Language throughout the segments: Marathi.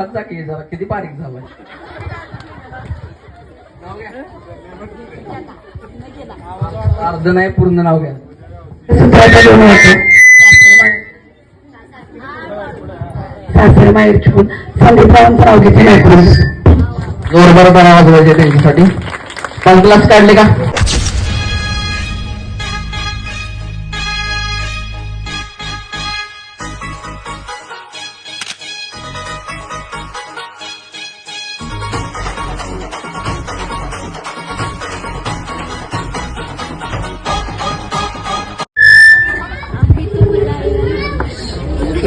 खात जा की जरा किती बारीक झालाय अर्ध नाही पूर्ण नाव घ्या. सासरे माहेर चुकून संदीपरावांचं नाव घेते नाही जोरदार आवाज पाहिजे त्यांच्यासाठी पण क्लास काढले का?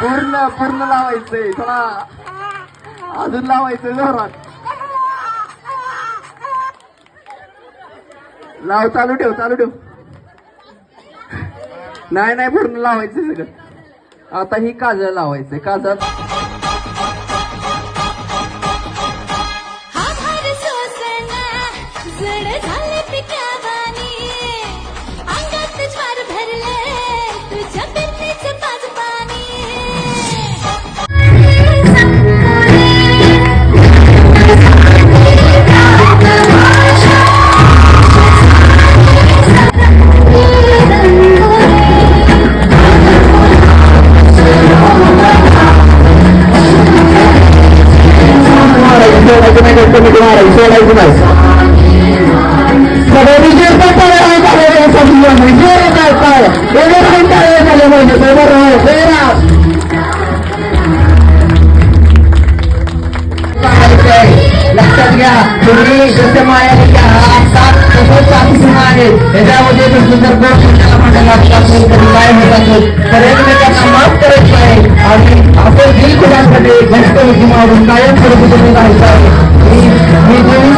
पूर्ण पूर्ण लावायचंय थोडा. अजून लावायचंय जोरात. लाव चालू ठेव चालू ठेव. नाही नाही पूर्ण लावायचं सगळं. आता ही काजळ लावायचंय काजळ. त्याच्यामध्ये त्याला लागतात तरी काय होतात तर एकमेकांना माफ करत नाही आणि आपण दिल खुल्यासाठी घट्ट मारून कायम स्वरूपी राहायचं आहे. मी देवी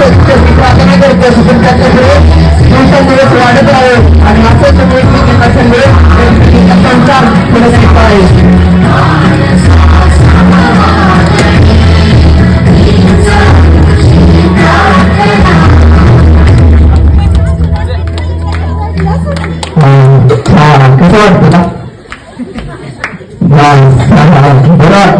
प्रार्थना करतो तुमच्याकडे दिवस कसं वाटतं बरं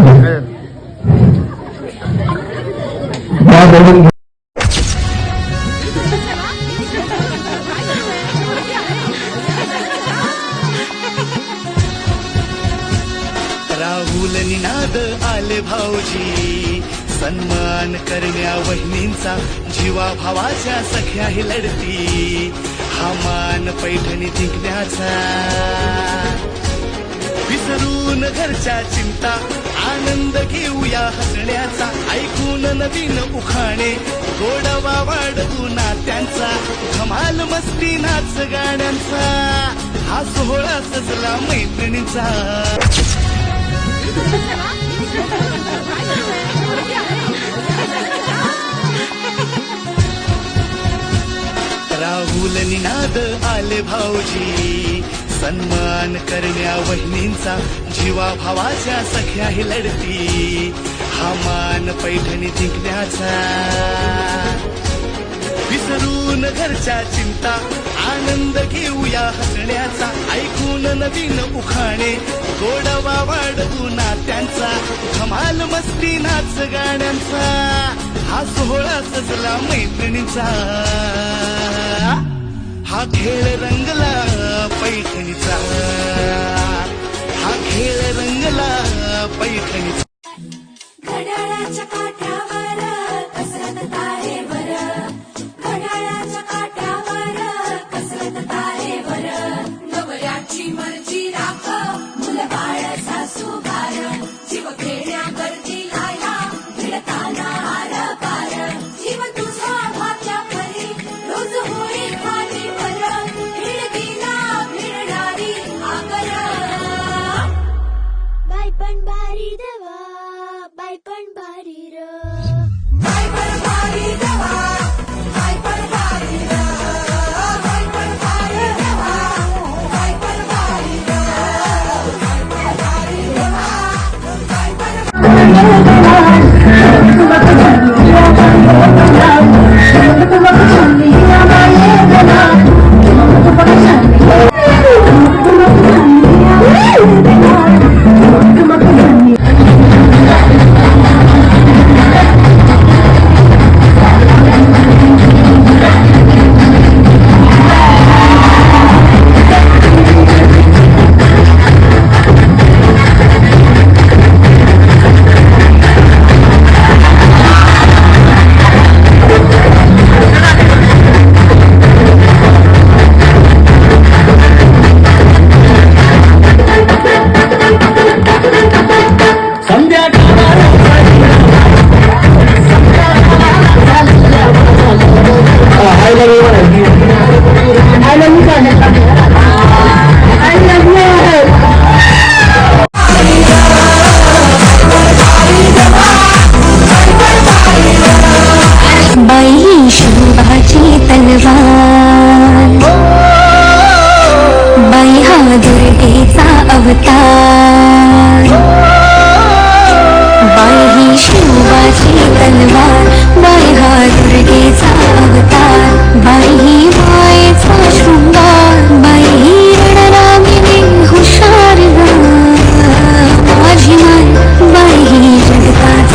राहुल निनाद आले भाऊजी. सन्मान करण्या वहिनींचा जीवा भावाच्या सख्या ही लढती. हा मान पैठणी जिंकण्याचा. विसरून घरच्या चिंता आनंद घेऊया हसण्याचा. ऐकून नवीन उखाणे गोडवा वाढवू नात्यांचा. धमाल मस्ती नाच गाण्यांचा. हा सोहळा सजला मैत्रिणीचा. राहुल निनाद आले भाऊजी. सन्मान करण्या वहिनींचा जीवा भावाच्या सख्या ही लढती. हा मान पैठणी जिंकण्याचा. विसरून घरच्या चिंता आनंद घेऊया हसण्याचा. ऐकून नवीन उखाणे गोडवा वाढवू नात्यांचा. धमाल मस्ती नाच गाण्यांचा. हा सोहळा सजला मैत्रिणीचा. हा खेळ रंगला पैठणीचा. हा खेळ रंगला Thank you. बाई शिवाची तलवार. बाई हा दुर्गेचा अवतार. बाई ही शिवाची तलवार.